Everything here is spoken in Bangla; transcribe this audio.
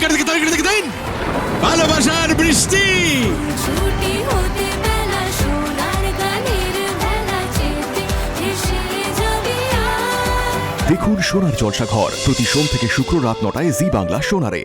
কেটে দেখে কেটে দেখে দিন ভালোবাসার বৃষ্টি। দেখুন সোনার জলসা ঘর প্রতি সোম থেকে শুক্র রাত নটায় জি বাংলা সোনারে।